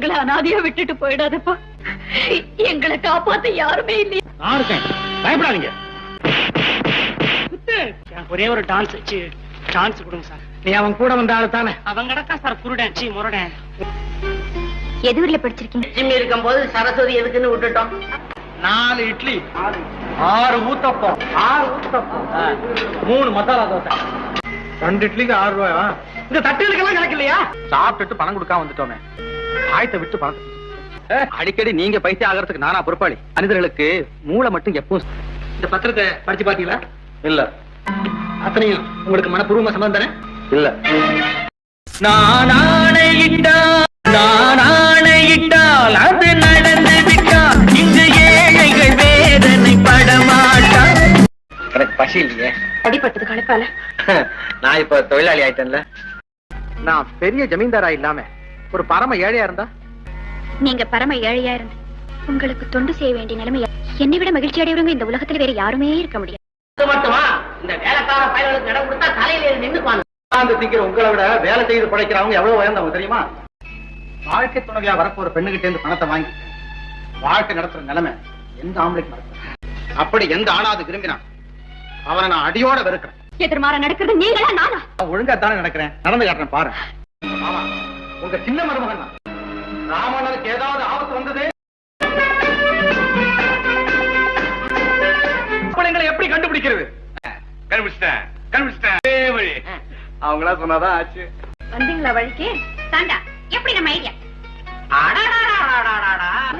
அனாதையா விட்டுட்டு போயிடாதப்பா. எங்களை காப்பாத்த யாருமே இல்லையா. பயப்படாதீங்க. ஒரே ஒரு டான்ஸ் டான்ஸ் கொடுங்க சார். நீ அவன் கூட வந்த ஆளு தானே. அவன் கிடக்கா சார் குருடன். சி முரடன். எதுவரையில படிச்சிருக்கீங்க? லட்சுமி இருக்கும் போது சரஸ்வதி எதுக்குன்னு விட்டுட்டோம். நாலு இட்லி ஆறு ஊத்தப்பம். ஆறு ஊத்தப்பம். மூணு மசாலா தோசை. ரெண்டு இட்லிக்கு ஆறு ரூபாயா? இந்த தட்டுகளுக்கெல்லாம் கணக்கு இல்லையா? சாப்பிட்டுட்டு பணம் கொடுக்காம வந்துட்டோமே. ஆயத்தை விட்டு பணம் அடிக்கடி நீங்க பைத்தியம் ஆகிறதுக்கு நானா பொறுப்பாளி. மனிதர்களுக்கு மூளை மட்டும் எப்பவும் இந்த பத்திரத்தை படிச்சு பாத்தீங்களா இல்ல. அத்தனையும் உங்களுக்கு மனப்பூர்வமா சம்பந்தம் தானே? இல்ல. நான் ஆணையிட்டால் நான் ஆணையிட்டால் அது நடந்து விட்டால் இங்கு ஏழைகள் வேதனை படமாட்டார் எனக்கு பசி இல்லையே. அடிபட்டது கலப்பால நான் இப்ப தொழிலாளி ஆயிட்டேன்ல. நான் பெரிய ஜமீன்தாரா இல்லாம ஒரு பரம ஏழையா இருந்தா? நீங்க பரம ஏழையா இருந்து உங்களுக்கு தொண்டு செய்ய வேண்டிய நிலைமை என்னை விட மகிழ்ச்சி அடையவங்க இந்த உலகத்துல வேற யாருமே இருக்க முடியாது. அது மட்டுமா? இந்த வேலைக்கார பயலுக்கு இடம் கொடுத்தா தலையில ஏறி நின்னுப்பாங்க அந்த திங்கிற உங்களை விட வேலை செய்து பிழைக்கிறவங்க எவ்வளவு உயர்ந்தவங்க தெரியுமா? வாழ்க்கை துணைவியா வரப்போற பெண்ணுகிட்ட இருந்து பணத்தை வாங்கி வாழ்க்கை நடத்துற நிலைமை எந்த ஆம்பளைக்கு அப்படி எந்த ஆணாவது விரும்பினான் அவனை நான் அடியோட வெறுக்கிறேன். எதிர்மாற நடக்கிறது நீங்களா நானா? நான் ஒழுங்கா தானே நடக்கிறேன். நடந்து காட்டுறேன் பாரு. ஆமா. உங்க சின்ன மருமகன் தான் ராமனுக்கு ஏதாவது ஆபத்து வந்தது? பிள்ளைங்களை எப்படி கண்டுபிடிக்கிறது? கண்டுபிடிச்சிட்டேன் கண்டுபிடிச்சிட்டேன். அவங்களா சொன்னாதான் ஆச்சு. வந்தீங்களா வழிக்கு? தாண்டா எப்படி நம்ம ஐடியா.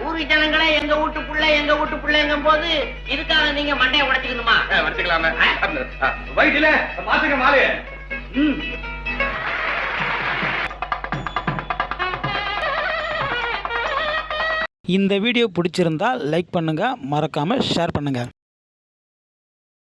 ஊரு ஜனங்களே எங்க வீட்டு புள்ள எங்க வீட்டு பிள்ளைங்கும் போது இதுக்காக நீங்க மண்டையை உடைச்சுக்கணுமா? வச்சுக்கலாமே வயிற்றுல மாத்துக்க மாலைய இந்த வீடியோ பிடிச்சிருந்தா லைக் பண்ணுங்கள் மறக்காமல் ஷேர் பண்ணுங்கள்